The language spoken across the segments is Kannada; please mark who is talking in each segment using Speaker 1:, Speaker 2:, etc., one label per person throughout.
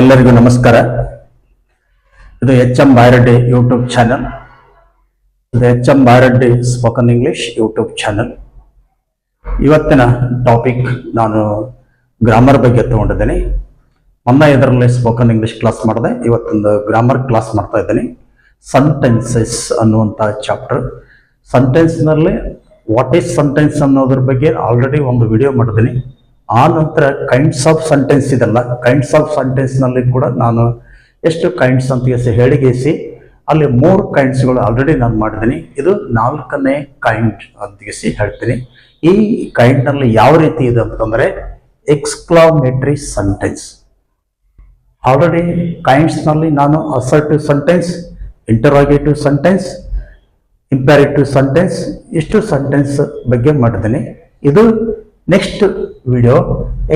Speaker 1: ಎಲ್ಲರಿಗೂ ನಮಸ್ಕಾರ. ಇದು H M Bayareddy YouTube channel ಇದು H M Bayareddy spoken English YouTube channel ಇವತ್ತಿನ ಟಾಪಿಕ್ ನಾನು ಗ್ರಾಮರ್ ಬಗ್ಗೆ ತಗೊಂಡಿದ್ದೀನಿ. ಮೊನ್ನೆ ಇದರಲ್ಲಿ ಸ್ಪೋಕನ್ ಇಂಗ್ಲಿಷ್ ಕ್ಲಾಸ್ ಮಾಡಿದೆ. ಇವತ್ತೊಂದು ಗ್ರಾಮರ್ ಕ್ಲಾಸ್ ಮಾಡ್ತಾ ಇದ್ದೀನಿ. ಸಂಟೆನ್ಸಸ್ ಅನ್ನುವಂಥ ಚಾಪ್ಟರ್ ಸಂಟೆನ್ಸ್ನಲ್ಲಿ ವಾಟ್ ಈಸ್ ಸಂಟೆನ್ಸ್ ಅನ್ನೋದ್ರ ಬಗ್ಗೆ ಆಲ್ರೆಡಿ ಒಂದು ವಿಡಿಯೋ ಮಾಡಿದ್ದೀನಿ. ಆ ನಂತರ ಕೈಂಡ್ಸ್ ಆಫ್ ಸೆಂಟೆನ್ಸ್ ಇದೆಲ್ಲ. ಕೈಂಡ್ಸ್ ಆಫ್ ಸೆಂಟೆನ್ಸ್ನಲ್ಲಿ ಕೂಡ ನಾನು ಎಷ್ಟು ಕೈಂಡ್ಸ್ ಅಂತ ಹೇಳಿಗೇಸಿ ಅಲ್ಲಿ ಮೂರು ಕೈಂಡ್ಸ್ಗಳು ಆಲ್ರೆಡಿ ನಾನು ಮಾಡಿದ್ದೀನಿ. ಇದು ನಾಲ್ಕನೇ ಕೈಂಡ್ ಅಂತ ಗೆಸಿ ಹೇಳ್ತೀನಿ. ಈ ಕೈಂಡ್ನಲ್ಲಿ ಯಾವ ರೀತಿ ಇದೆ ಅಂತಂದರೆ ಎಕ್ಸ್ಕ್ಲಾಮೇಟ್ರಿ ಸೆಂಟೆನ್ಸ್ ಆಲ್ರೆಡಿ ಕೈಂಡ್ಸ್ನಲ್ಲಿ ನಾನು assertive sentence interrogative sentence imperative sentence ಇಷ್ಟು ಸೆಂಟೆನ್ಸ್ ಬಗ್ಗೆ ಮಾಡಿದ್ದೀನಿ. ಇದು next video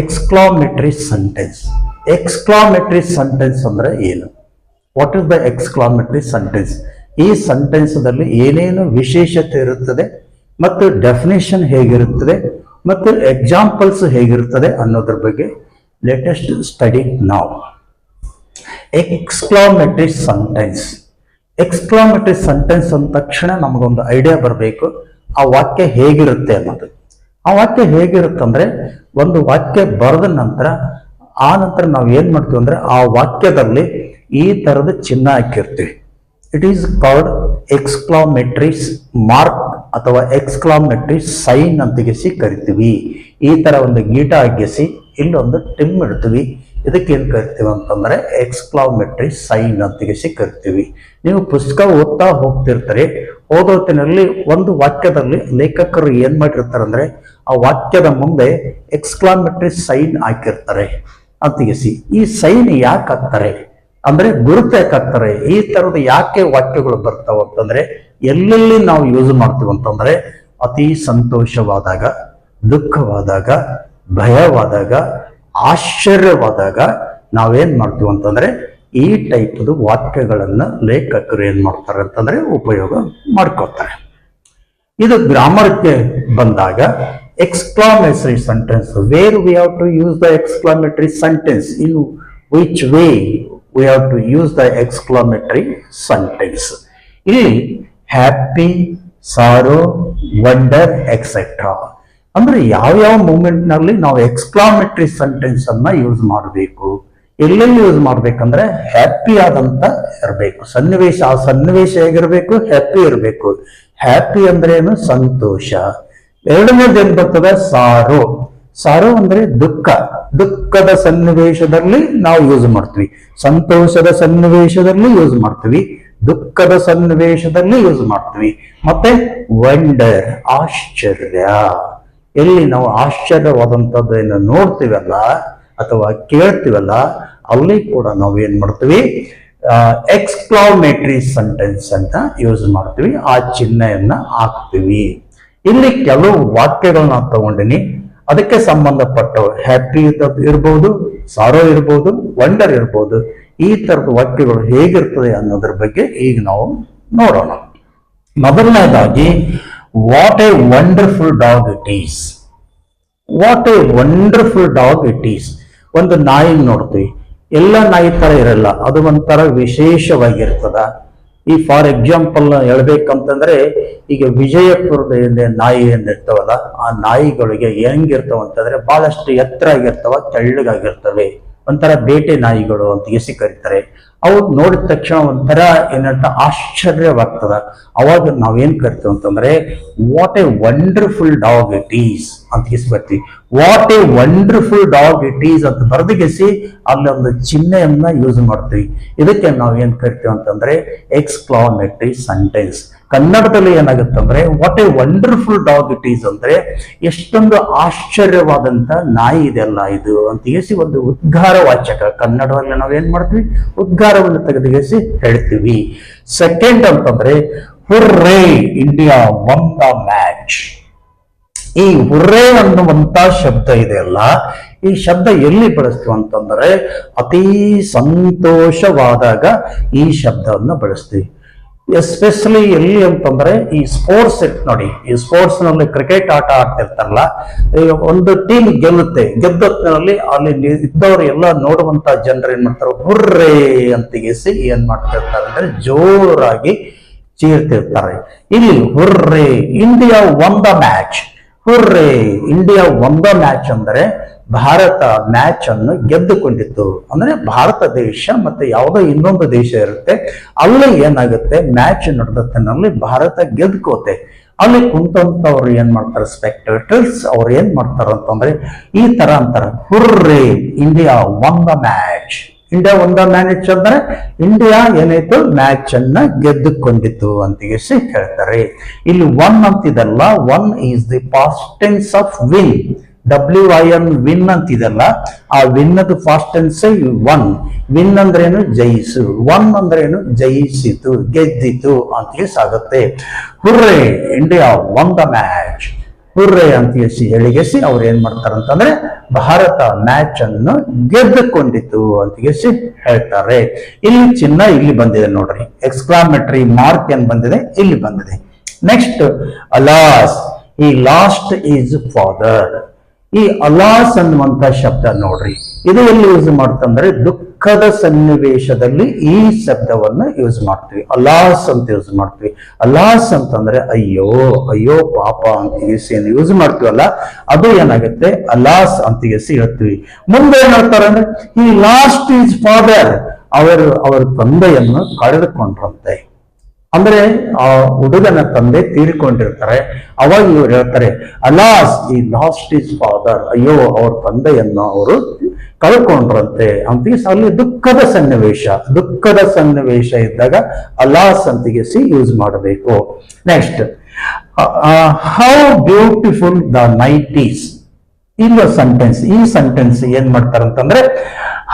Speaker 1: exclamatory sentence exclamatory sentence ಅಂದರೆ ಏನು? What is the exclamatory sentence ಈ ಸೆಂಟೆನ್ಸ್ದಲ್ಲಿ ಏನೇನು ವಿಶೇಷತೆ ಇರುತ್ತದೆ ಮತ್ತು ಡೆಫಿನೇಷನ್ ಹೇಗಿರುತ್ತದೆ ಮತ್ತು ಎಕ್ಸಾಂಪಲ್ಸ್ ಹೇಗಿರುತ್ತದೆ ಅನ್ನೋದ್ರ ಬಗ್ಗೆ ಲೇಟೆಸ್ಟ್ ಸ್ಟಡಿ ನಾವು ಎಕ್ಸ್ಕ್ಲಾಮೆಟ್ರಿ ಸೆಂಟೆನ್ಸ್ ಎಕ್ಸ್ಕ್ಲಾಮೆಟ್ರಿ ಸೆಂಟೆನ್ಸ್ ಅಂದ ತಕ್ಷಣ ನಮಗೊಂದು ಐಡಿಯಾ ಬರಬೇಕು. ಆ ವಾಕ್ಯ ಹೇಗಿರುತ್ತೆ ಅನ್ನೋದು. ಆ ವಾಕ್ಯ ಹೇಗಿರುತ್ತಂದ್ರೆ ಒಂದು ವಾಕ್ಯ ಬರೆದ ನಂತರ ಆ ನಂತರ ನಾವು ಏನ್ ಮಾಡ್ತೀವಿ ಅಂದ್ರೆ ಆ ವಾಕ್ಯದಲ್ಲಿ ಈ ತರದ ಚಿನ್ನ ಹಾಕಿರ್ತೀವಿ. It is called exclamatories mark ಅಥವಾ ಎಕ್ಸ್ಕ್ಲಾಮೆಟ್ರಿ ಸೈನ್ ಅಂತಿಗೆಸಿ ಕರಿತೀವಿ. ಈ ತರ ಒಂದು ಗೀಟ ಹಾಕಿಸಿ ಇಲ್ಲೊಂದು ಟಿಮ್ ಇಡ್ತೀವಿ. ಇದಕ್ಕೆ ಏನ್ ಕರಿತೀವಿ ಅಂತಂದ್ರೆ ಎಕ್ಸ್ಕ್ಲಾಮೆಟ್ರಿ ಸೈನ್ ಅಂತಿಗೆಸಿ ಕರಿತೀವಿ. ನೀವು ಪುಸ್ತಕ ಓದ್ತಾ ಹೋಗ್ತಿರ್ತಾರೆ. ಓದೋತಿನಲ್ಲಿ ಒಂದು ವಾಕ್ಯದಲ್ಲಿ ಲೇಖಕರು ಏನ್ ಮಾಡಿರ್ತಾರೆ ಅಂದ್ರೆ ಆ ವಾಕ್ಯದ ಮುಂದೆ ಎಕ್ಸ್ಕ್ಲಾಮೆಟ್ರಿ ಸೈನ್ ಹಾಕಿರ್ತಾರೆ. ಅಂತಿಗೆಸಿ ಈ ಸೈನ್ ಯಾಕೆ ಹಾಕ್ತಾರೆ? ಅಂದ್ರೆ ಗುರುತು ಯಾಕೆ ಹಾಕ್ತಾರೆ? ಈ ತರದ ಯಾಕೆ ವಾಕ್ಯಗಳು ಬರ್ತಾವ ಅಂತಂದ್ರೆ ಎಲ್ಲೆಲ್ಲಿ ನಾವು ಯೂಸ್ ಮಾಡ್ತೀವಿ ಅಂತಂದ್ರೆ ಅತಿ ಸಂತೋಷವಾದಾಗ, ದುಃಖವಾದಾಗ, ಭಯವಾದಾಗ, ಆಶ್ಚರ್ಯವಾದಾಗ ನಾವೇನ್ ಮಾಡ್ತೀವಿ ಅಂತಂದ್ರೆ ಈ ಟೈಪ್ದು ವಾಕ್ಯಗಳನ್ನ ಲೇಖಕರು ಏನ್ ಮಾಡ್ತಾರೆ ಅಂತಂದ್ರೆ ಉಪಯೋಗ ಮಾಡ್ಕೋತಾರೆ ಇದು ಗ್ರಾಮರ್ಗೆ ಬಂದಾಗ exclamatory sentence. Where we have to use the exclamatory sentence? In which way we have to use the exclamatory sentence? ಇಲ್ಲಿ ಹ್ಯಾಪಿ ಸಾರೋ ವಂಡರ್ ಎಕ್ಸೆಟ್ರಾ ಅಂದ್ರೆ ಯಾವ್ಯಾವ ಮೂಮೆಂಟ್ನಲ್ಲಿ ನಾವು ಎಕ್ಸ್ಕ್ಲಾಮೆಟ್ರಿ ಸೆಂಟೆನ್ಸ್ ಅನ್ನ ಯೂಸ್ ಮಾಡಬೇಕು? ಎಲ್ಲೆಲ್ಲಿ ಯೂಸ್ ಮಾಡ್ಬೇಕಂದ್ರೆ ಹ್ಯಾಪಿ ಆದಂತ ಇರಬೇಕು. ಸನ್ನಿವೇಶ, ಆ ಸನ್ನಿವೇಶ ಹೇಗಿರ್ಬೇಕು? ಹ್ಯಾಪಿ ಇರಬೇಕು. ಹ್ಯಾಪಿ ಅಂದ್ರೆ ಏನು? ಸಂತೋಷ. ಎರಡನೇದು ಏನ್ ಬರ್ತದೆ ಸಾರು. ಸಾರು ಅಂದ್ರೆ ದುಃಖ. ದುಃಖದ ಸನ್ನಿವೇಶದಲ್ಲಿ ನಾವು ಯೂಸ್ ಮಾಡ್ತೀವಿ. ಸಂತೋಷದ ಸನ್ನಿವೇಶದಲ್ಲಿ ಯೂಸ್ ಮಾಡ್ತೀವಿ. ದುಃಖದ ಸನ್ನಿವೇಶದಲ್ಲಿ ಯೂಸ್ ಮಾಡ್ತೀವಿ. ಮತ್ತೆ ವಂಡರ್ ಆಶ್ಚರ್ಯ. ಎಲ್ಲಿ ನಾವು ಆಶ್ಚರ್ಯವಾದಂಥದ್ದನ್ನು ನೋಡ್ತೀವಲ್ಲ ಅಥವಾ ಕೇಳ್ತೀವಲ್ಲ, ಅಲ್ಲಿ ಕೂಡ ನಾವು ಏನ್ ಮಾಡ್ತೀವಿ? ಎಕ್ಸ್ಪ್ಲಾಮೇಟ್ರಿ ಸೆಂಟೆನ್ಸ್ ಅಂತ ಯೂಸ್ ಮಾಡ್ತೀವಿ. ಆ ಚಿಹ್ನೆಯನ್ನ ಹಾಕ್ತೀವಿ. ಇಲ್ಲಿ ಕೆಲವು ವಾಕ್ಯಗಳನ್ನ ತಗೊಂಡಿನಿ. ಅದಕ್ಕೆ ಸಂಬಂಧಪಟ್ಟ ಹ್ಯಾಪಿ ಇರ್ಬೋದು ಸಾರೋ ಇರ್ಬೋದು ವಂಡರ್ ಇರ್ಬೋದು. ಈ ತರದ ವಾಕ್ಯಗಳು ಹೇಗಿರ್ತದೆ ಅನ್ನೋದ್ರ ಬಗ್ಗೆ ಈಗ ನಾವು ನೋಡೋಣ. ಮೊದಲನೇದಾಗಿ what a wonderful dog it is what a wonderful dog it is ಒಂದು ನಾಯಿ ನೋಡ್ತೀವಿ. ಎಲ್ಲ ನಾಯಿ ತರ ಇರಲ್ಲ. ಅದು ಒಂಥರ ವಿಶೇಷವಾಗಿರ್ತದ. ಈ ಫಾರ್ ಎಕ್ಸಾಂಪಲ್ ಹೇಳ್ಬೇಕಂತಂದ್ರೆ, ಈಗ ವಿಜಯಪುರದ ಹಿಂದೆ ನಾಯಿ ಏನಿರ್ತಾವಲ್ಲ, ಆ ನಾಯಿಗಳಿಗೆ ಹೆಂಗಿರ್ತಾವ ಅಂತಂದ್ರೆ ಬಹಳಷ್ಟು ಎತ್ತರ ಆಗಿರ್ತಾವ ತೆಳ್ಳಗಾಗಿರ್ತವೆ. ಒಂಥರ ಬೇಟೆ ನಾಯಿಗಳು ಅಂತ ಎಸಿ ಕರೀತಾರೆ. ಅವು ನೋಡಿದ ತಕ್ಷಣ ಒಂಥರ ಏನಂತ ಆಶ್ಚರ್ಯವಾಗ್ತದ. ಅವಾಗ ನಾವೇನ್ ಕರಿತೀವಿ ಅಂತಂದ್ರೆ what a wonderful dog it is ಅಂತ ಬರ್ತೀವಿ what a wonderful dog it is ಅಂತ ಬರೆದಿಗೆಸಿ ಅಲ್ಲಿ ಒಂದು ಚಿಹ್ನೆಯನ್ನ ಯೂಸ್ ಮಾಡ್ತೀವಿ. ಇದಕ್ಕೆ ನಾವು ಏನು ಕರಿತೀವಿ ಅಂತಂದ್ರೆ ಎಕ್ಸ್ಕ್ಲಾಮೇಟರಿ ಸೆಂಟೆನ್ಸ್ ಕನ್ನಡದಲ್ಲಿ ಏನಾಗುತ್ತಂದ್ರೆ what a wonderful dog it is ಅಂದ್ರೆ ಎಷ್ಟೊಂದು ಆಶ್ಚರ್ಯವಾದಂತ ನಾಯಿ ಇದೆಲ್ಲ ಇದು ಅಂತ ಹೇಸಿ ಒಂದು ಉದ್ಗಾರ ವಾಚಕ. ಕನ್ನಡದಲ್ಲಿ ನಾವು ಏನ್ ಮಾಡ್ತೀವಿ? ಉದ್ಗಾರವನ್ನು ತೆಗೆದುಗೆಸಿ ಹೇಳ್ತೀವಿ. ಸೆಕೆಂಡ್ ಅಂತಂದ್ರೆ hurray India won the match ಈ ಹುರ್ರೆ ಅನ್ನುವಂತ ಶಬ್ದ ಇದೆಯಲ್ಲ ಈ ಶಬ್ದ ಎಲ್ಲಿ ಬಳಸ್ತೀವಿ ಅಂತಂದ್ರೆ ಅತಿ ಸಂತೋಷವಾದಾಗ ಈ ಶಬ್ದವನ್ನು ಬಳಸ್ತೀವಿ. ಎಸ್ಪೆಷಲಿ ಎಲ್ಲಿ ಅಂತಂದ್ರೆ ಈ ಸ್ಪೋರ್ಟ್ಸ್ ಇಟ್ ನೋಡಿ, ಈ ಸ್ಪೋರ್ಟ್ಸ್ನಲ್ಲಿ ಕ್ರಿಕೆಟ್ ಆಟ ಆಡ್ತಿರ್ತಾರಲ್ಲ ಒಂದು ಟೀಮ್ ಗೆಲ್ಲುತ್ತೆ ಗೆದ್ದಲ್ಲಿ ಅಲ್ಲಿ ಇದ್ದವರು ಎಲ್ಲ ನೋಡುವಂತ ಜನರು ಏನ್ ಮಾಡ್ತಾರೆ, ಹುರ್ರೇ ಅಂತಿಗೆಸಿ ಏನ್ ಮಾಡ್ತಿರ್ತಾರೆ ಅಂದ್ರೆ ಜೋರಾಗಿ ಚೀರ್ತಿರ್ತಾರೆ. ಇಲ್ಲಿ hurray India won the match hurray India won the match ಅಂದ್ರೆ ಭಾರತ ಮ್ಯಾಚ್ ಅನ್ನು ಗೆದ್ದುಕೊಂಡಿತ್ತು. ಅಂದ್ರೆ ಭಾರತ ದೇಶ ಮತ್ತೆ ಯಾವುದೋ ಇನ್ನೊಂದು ದೇಶ ಇರುತ್ತೆ. ಅಲ್ಲಿ ಏನಾಗುತ್ತೆ? ಮ್ಯಾಚ್ ನಡೆದತ್ತಿನಲ್ಲಿ ಭಾರತ ಗೆದ್ಕೋತೆ. ಅಲ್ಲಿ ಕುಂತವ್ರು ಏನ್ ಮಾಡ್ತಾರೆ? ಸ್ಪೆಕ್ಟೇಟರ್ಸ್ ಅವ್ರು ಏನ್ ಮಾಡ್ತಾರ ಅಂತಂದ್ರೆ ಈ ತರ ಅಂತಾರೆ. Hurray, India won the match India won the match ಅಂದ್ರೆ ಇಂಡಿಯಾ ಏನಾಯ್ತು? ಮ್ಯಾಚ್ ಅನ್ನ ಗೆದ್ದುಕೊಂಡಿತ್ತು ಅಂತ ಹೇಳಿ ಹೇಳ್ತಾರೆ. ಇಲ್ಲಿ won ಅಂತಿದಲ್ಲ won is the past tense of win W I N win ಅಂತಿದಲ್ಲ, ಆ ವಿನ್ ಅದು ಫಾಸ್ಟ್ ಟೆನ್ಸ್ ಒನ್ ವಿನ್ ಅಂದ್ರೇನು ಜಯಿಸು ಒನ್ ಅಂದ್ರೇನು ಜಯಿಸಿತು, ಗೆದ್ದಿತು ಅಂತ ಹೇಳಿ ಸಾಗುತ್ತೆ. Hurray India won the match hurray ಅಂತ ಹೇಳಿ ಹೇಳಿಗೆಸಿ ಅವ್ರು ಏನ್ ಮಾಡ್ತಾರೆ ಅಂತಂದ್ರೆ ಭಾರತ ಮ್ಯಾಚ್ ಅನ್ನು ಗೆದ್ದುಕೊಂಡಿತು ಅಂತ ಹೇಳಿ ಹೇಳ್ತಾರೆ. ಇಲ್ಲಿ ಚಿನ್ನ ಇಲ್ಲಿ ಬಂದಿದೆ ನೋಡ್ರಿ. ಎಕ್ಸ್ಕ್ಲಾಮೆಟ್ರಿ ಮಾರ್ಕ್ ಏನ್ ಬಂದಿದೆ? ಇಲ್ಲಿ ಬಂದಿದೆ. ನೆಕ್ಸ್ಟ್ ಅಲಾಸ್ ಈ ಲಾಸ್ಟ್ ಈಸ್ ಫಾದರ್ ಈ ಅಲಾಸ್ ಅನ್ನುವಂತ ಶಬ್ದ ನೋಡ್ರಿ. ಇದು ಎಲ್ಲಿ ಯೂಸ್ ಮಾಡ್ತಂದ್ರೆ ದುಃಖದ ಸನ್ನಿವೇಶದಲ್ಲಿ ಈ ಶಬ್ದವನ್ನ ಯೂಸ್ ಮಾಡ್ತೀವಿ. ಅಲಾಸ್ ಅಂತ ಯೂಸ್ ಮಾಡ್ತೀವಿ. ಅಲಾಸ್ ಅಂತಂದ್ರೆ ಅಯ್ಯೋ ಅಯ್ಯೋ ಪಾಪ ಅಂತ ಏನು ಯೂಸ್ ಮಾಡ್ತೀವಲ್ಲ, ಅದು ಏನಾಗುತ್ತೆ? ಅಲಾಸ್ ಅಂತ ಎಸಿ ಹೇಳ್ತೀವಿ. ಮುಂದೆ ಏನ್ ಹೇಳ್ತಾರೆ ಅಂದ್ರೆ, ಈ ಲಾಸ್ಟ್ ಈಸ್ ಫಾದರ್ ಅವರು, ಅವರ ತಂದೆಯನ್ನು ಕಳೆದುಕೊಂಡ್ರಂತೆ. ಅಂದ್ರೆ ಆ ಹುಡುಗನ ತಂದೆ ತೀರಿಕೊಂಡಿರ್ತಾರೆ. ಅವಾಗ ಇವ್ರು ಹೇಳ್ತಾರೆ, ಅಲಾಸ್, ಈ ಲಾಸ್ಟ್ ಇಸ್ ಫಾದರ್, ಅಯ್ಯೋ, ಅವ್ರ ತಂದೆಯನ್ನ ಅವರು ಕಳ್ಕೊಂಡ್ರಂತೆ. ಅಂತ ಅಲ್ಲಿ ದುಃಖದ ಸನ್ನಿವೇಶ ದುಃಖದ ಸನ್ನಿವೇಶ ಇದ್ದಾಗ ಅಲಾಸ್ ಅಂತಿಗೆಸಿ ಯೂಸ್ ಮಾಡಬೇಕು. Next how beautiful the night is ಇಲ್ಲ ಸೆಂಟೆನ್ಸ್ ಈ ಸೆಂಟೆನ್ಸ್ ಏನ್ ಮಾಡ್ತಾರಂತಂದ್ರೆ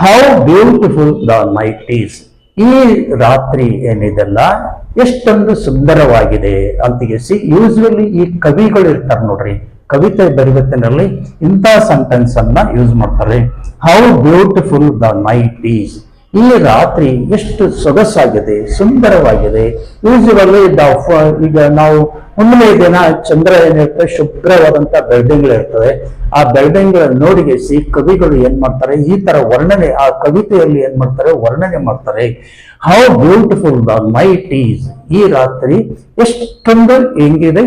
Speaker 1: ಹೌ ಬ್ಯೂಟಿಫುಲ್ ದ ನೈಟ್ ಈ ರಾತ್ರಿ ಏನಿದೆಲ್ಲ? ಎಷ್ಟೊಂದು ಸುಂದರವಾಗಿದೆ ಅಂತ ಎಸಿ ಯೂಸ್ವಲಿ ಈ ಕವಿಗಳು ಇರ್ತಾರೆ ನೋಡ್ರಿ. ಕವಿತೆ ಬರಿವತ್ತಿನಲ್ಲಿ ಇಂಥ ಸೆಂಟೆನ್ಸ್ ಅನ್ನ ಯೂಸ್ ಮಾಡ್ತಾರೆ. How beautiful the night is ಈ ರಾತ್ರಿ ಎಷ್ಟು ಸೊಗಸಾಗಿದೆ ಸುಂದರವಾಗಿದೆ. ಯೂಶುವಲಿ ಈಗ ನಾವು ಹುಣ್ಣಿಮೆ ದಿನ ಚಂದ್ರ ಏನಿರುತ್ತೆ ಶುಭ್ರವಾದಂತ ಇರ್ತದೆ ಆ ಬಿಲ್ಡಿಂಗ್ ನೋಡಿಗೆಸಿ ಕವಿಗಳು ಏನ್ ಮಾಡ್ತಾರೆ ಈ ತರ ವರ್ಣನೆ ಆ ಕವಿತೆಯಲ್ಲಿ ಏನ್ ಮಾಡ್ತಾರೆ ವರ್ಣನೆ ಮಾಡ್ತಾರೆ. How beautiful the night is ಈ ರಾತ್ರಿ ಎಷ್ಟೊಂದು ಹೆಂಗಿದೆ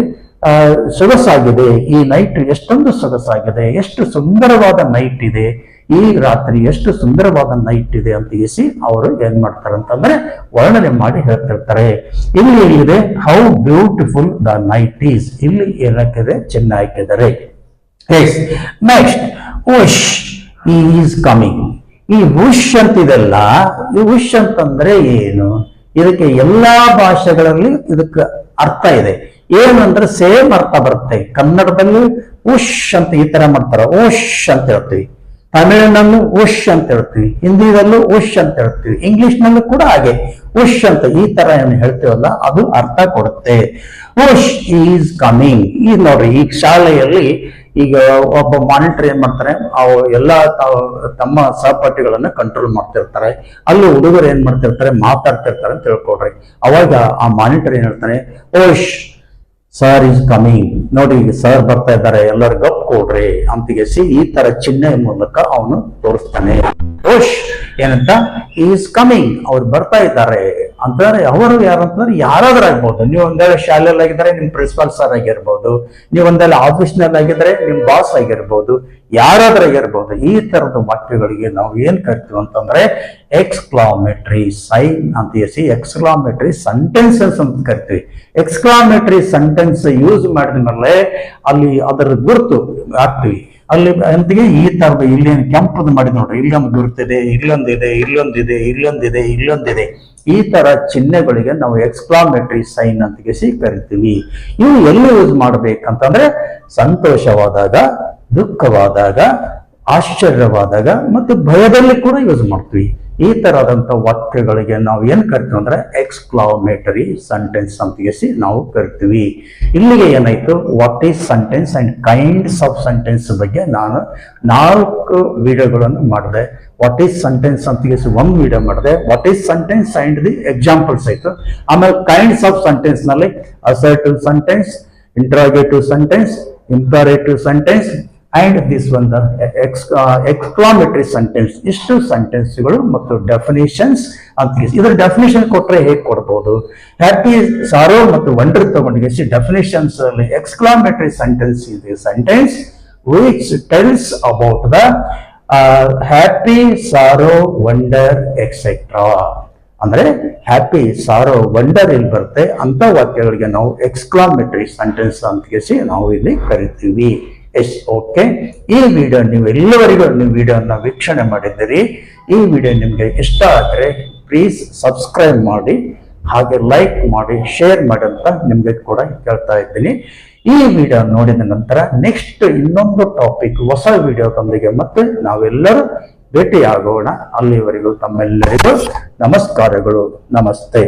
Speaker 1: ಆ, ಸೊಗಸಾಗಿದೆ. ಈ ನೈಟ್ ಎಷ್ಟೊಂದು ಸೊಗಸಾಗಿದೆ ಎಷ್ಟು ಸುಂದರವಾದ ನೈಟ್ ಇದೆ. ಈ ರಾತ್ರಿ ಎಷ್ಟು ಸುಂದರವಾದ ನೈಟ್ ಇದೆ ಅಂತ ಇಸಿ ಅವರು ಏನ್ ಮಾಡ್ತಾರೆ ಅಂತಂದ್ರೆ ವರ್ಣನೆ ಮಾಡಿ ಹೇಳ್ತಿರ್ತಾರೆ. ಇಲ್ಲಿ ಏನಿದೆ how beautiful the night is ಇಲ್ಲಿ ಏನಕ್ಕಿದೆ ಚೆನ್ನಾಗಿದ್ದಾರೆ ನೆಕ್ಸ್ಟ್ ಉಶ್ ಈಸ್ ಕಮಿಂಗ್ ಈ ಉಶ್ ಅಂತಿದೆಲ್ಲ, ಈ ಉಶ್ ಅಂತಂದ್ರೆ ಏನು? ಇದಕ್ಕೆ ಎಲ್ಲಾ ಭಾಷೆಗಳಲ್ಲಿ ಇದಕ್ಕೆ ಅರ್ಥ ಇದೆ. ಏನಂದ್ರೆ ಸೇಮ್ ಅರ್ಥ ಬರುತ್ತೆ. ಕನ್ನಡದಲ್ಲಿ ಉಶ್ ಅಂತ ಈ ತರ ಮಾಡ್ತಾರೆ. ಉಶ್ ಅಂತ ಹೇಳ್ತೀವಿ. ತಮಿಳಿನಲ್ಲೂ ಉಶ್ ಅಂತ ಹೇಳ್ತೀವಿ ಹಿಂದಿಯಲ್ಲೂ ಉಶ್ ಅಂತ ಹೇಳ್ತೀವಿ ಇಂಗ್ಲಿಷ್ನಲ್ಲೂ ಕೂಡ ಹಾಗೆ ಉಶ್ ಅಂತ ಈ ತರ ಏನು ಹೇಳ್ತೀವಲ್ಲ, ಅದು ಅರ್ಥ ಕೊಡುತ್ತೆ. Hush is coming. ಈ ನೋಡ್ರಿ, ಈ ಶಾಲೆಯಲ್ಲಿ ಈಗ ಒಬ್ಬ ಮಾನಿಟರ್ ಏನ್ ಮಾಡ್ತಾರೆ, ಅವು ಎಲ್ಲ ತಮ್ಮ ಸಹಪಾಠಿಗಳನ್ನ ಕಂಟ್ರೋಲ್ ಮಾಡ್ತಿರ್ತಾರೆ. ಅಲ್ಲಿ ಹುಡುಗರು ಏನ್ ಮಾಡ್ತಿರ್ತಾರೆ, ಮಾತಾಡ್ತಿರ್ತಾರೆ ಅಂತ ತಿಳ್ಕೊಡ್ರಿ ಅವಾಗ ಆ ಮಾನಿಟರ್ ಏನ್ ಹೇಳ್ತಾನೆ ಓಶ್ ಸರ್ ಈಸ್ ಕಮಿಂಗ್ ನೋಡಿ ಸರ್ ಬರ್ತಾ ಇದ್ದಾರೆ. ಎಲ್ಲರೂ ಗಪ್ ಕೊಡ್ರಿ ಅಂತಿಗೆಸಿ ಈ ತರ ಚಿಹ್ನೆ ಮೂಲಕ ಅವನು ತೋರಿಸ್ತಾನೆ. ಏನಂತ? ಈಸ್ ಕಮಿಂಗ್ ಅವ್ರು ಬರ್ತಾ ಇದ್ದಾರೆ. ಅಂತಂದ್ರೆ ಅವರು ಯಾರು ಅಂತಂದ್ರೆ ಯಾರಾದ್ರೂ ಆಗ್ಬೋದು. ನೀವು ಒಂದೇ ಶಾಲೆಯಲ್ಲಿ ಆಗಿದ್ರೆ ನಿಮ್ ಪ್ರಿನ್ಸಿಪಾಲ್ ಸರ್ ಆಗಿರ್ಬೋದು, ನೀವು ಒಂದೇಳೆ ಆಫೀಸ್ನಲ್ಲಿ ಆಗಿದ್ರೆ ನಿಮ್ ಬಾಸ್ ಆಗಿರ್ಬೋದು, ಯಾರಾದ್ರೂ ಆಗಿರ್ಬೋದು. ಈ ತರದ ವಾಕ್ಯಗಳಿಗೆ ನಾವು ಏನ್ ಕರಿತೀವಿ ಅಂತಂದ್ರೆ ಎಕ್ಸ್ಕ್ಲಾಮೆಟ್ರಿ ಸೈನ್ ಅಂತ ಹೇಳಿ ಎಕ್ಸ್ಕ್ಲಾಮೆಟ್ರಿ ಸೆಂಟೆನ್ಸಸ್ ಅಂತ ಕರಿತೀವಿ. ಎಕ್ಸ್ಕ್ಲಾಮೆಟ್ರಿ ಸೆಂಟೆನ್ಸ್ ಯೂಸ್ ಮಾಡಿದ ಮೇಲೆ ಅಲ್ಲಿ ಅದರ ಗುರುತು ಹಾಕ್ತಿವಿ. ಅಲ್ಲಿ ಅಂತಿಗೆ ಈ ತರದ ಇಲ್ಲಿ ಕೆಂಪದು ಮಾಡಿ ನೋಡ್ರಿ. ಇಲ್ಲೊಂದು ಗುರುತಿದೆ, ಇಲ್ಲೊಂದಿದೆ ಇಲ್ಲೊಂದಿದೆ ಇಲ್ಲೊಂದಿದೆ ಇಲ್ಲೊಂದಿದೆ. ಈ ತರ ಚಿಹ್ನೆಗಳಿಗೆ ನಾವು ಎಕ್ಸ್ಪ್ಲಾಮೇಟರಿ ಸೈನ್ ಅಂತ ಸಿ ಕರಿತೀವಿ ಇವು ಎಲ್ಲಿ ಯೂಸ್ ಮಾಡ್ಬೇಕಂತಂದ್ರೆ ಸಂತೋಷವಾದಾಗ, ದುಃಖವಾದಾಗ ಆಶ್ಚರ್ಯವಾದಾಗ ಮತ್ತೆ ಭಯದಲ್ಲಿ ಕೂಡ ಯೂಸ್ ಮಾಡ್ತೀವಿ. ಈ ತರದಂತ ವಾಕ್ಯಗಳಿಗೆ ನಾವು ಏನ್ ಕರಿತೀವಿ ಅಂದ್ರೆ ಎಕ್ಸ್ಕ್ಲಾಮೇಟರಿ ಸೆಂಟೆನ್ಸ್ ಅಂತ ಹೇಳಿ ನಾವು ಕರಿತೀವಿ. ಇಲ್ಲಿಗೆ ಏನಾಯ್ತು? What is sentence and kinds of sentence ಬಗ್ಗೆ ನಾನು ನಾಲ್ಕು ವಿಡಿಯೋಗಳನ್ನು ಮಾಡಿದೆ. ವಾಟ್ ಈಸ್ ಸೆಂಟೆನ್ಸ್ ಅಂತ ಹೇಳಿ ಒಂದು ವಿಡಿಯೋ ಮಾಡಿದೆ. What is sentence and the examples ಆಯ್ತು. ಆಮೇಲೆ kinds of ಸೆಂಟೆನ್ಸ್ನಲ್ಲಿ assertive sentence interrogative sentence imperative sentence and this ಒಂದು ಎಕ್ಸ್ ಎಕ್ಸ್ಕ್ಲಾಮೇಟರಿ ಸೆಂಟೆನ್ಸ್ ಇಷ್ಟು ಸೆಂಟೆನ್ಸ್ಗಳು ಮತ್ತು ಡೆಫಿನೇಷನ್ಸ್ ಅಂತ ಇದ್ರ ಡೆಫಿನೇಷನ್ ಕೊಟ್ಟರೆ ಹೇಗೆ ಕೊಡ್ಬೋದು? ಹ್ಯಾಪಿ ಸಾರೋ ಮತ್ತು ವಂಡರ್ ತಗೊಂಡಿಗೆ ಡೆಫಿನೇಷನ್ಸ್ ಅಲ್ಲಿ ಎಕ್ಸ್ಕ್ಲಾಮೇಟರಿ ಸೆಂಟೆನ್ಸ್ ಇದೆ. Sentence which tells about the happy sorrow wonder etcetera ಅಂದ್ರೆ ಹ್ಯಾಪಿ ಸಾರೋ ವಂಡರ್ ಇಲ್ಲಿ ಬರುತ್ತೆ? ಅಂತ ವಾಕ್ಯಗಳಿಗೆ ನಾವು ಎಕ್ಸ್ಕ್ಲಾಮೇಟರಿ ಸೆಂಟೆನ್ಸ್ ಅಂತ ನಾವು ಇಲ್ಲಿ ಕರಿತೀವಿ. S, okay. ಈ ವಿಡಿಯೋ ನೀವು ಎಲ್ಲವರೆಗೂ ನೀವು ವಿಡಿಯೋನ ವೀಕ್ಷಣೆ ಮಾಡಿದ್ದೀರಿ. ಈ ವಿಡಿಯೋ ನಿಮಗೆ ಇಷ್ಟ ಆದರೆ ಪ್ಲೀಸ್ ಸಬ್ಸ್ಕ್ರೈಬ್ ಮಾಡಿ, ಹಾಗೆ ಲೈಕ್ ಮಾಡಿ ಶೇರ್ ಮಾಡಿ ಅಂತ ನಿಮಗೆ ಕೂಡ ಕೇಳ್ತಾ ಇದ್ದೀನಿ. ಈ ವಿಡಿಯೋ ನೋಡಿದ ನಂತರ ನೆಕ್ಸ್ಟ್ ಇನ್ನೊಂದು ಟಾಪಿಕ್ ಹೊಸ ವಿಡಿಯೋದೊಂದಿಗೆ ಮತ್ತೆ ನಾವೆಲ್ಲರೂ ಭೇಟಿಯಾಗೋಣ. ಅಲ್ಲಿವರೆಗೂ ತಮ್ಮೆಲ್ಲರಿಗೂ ನಮಸ್ಕಾರಗಳು. ನಮಸ್ತೆ.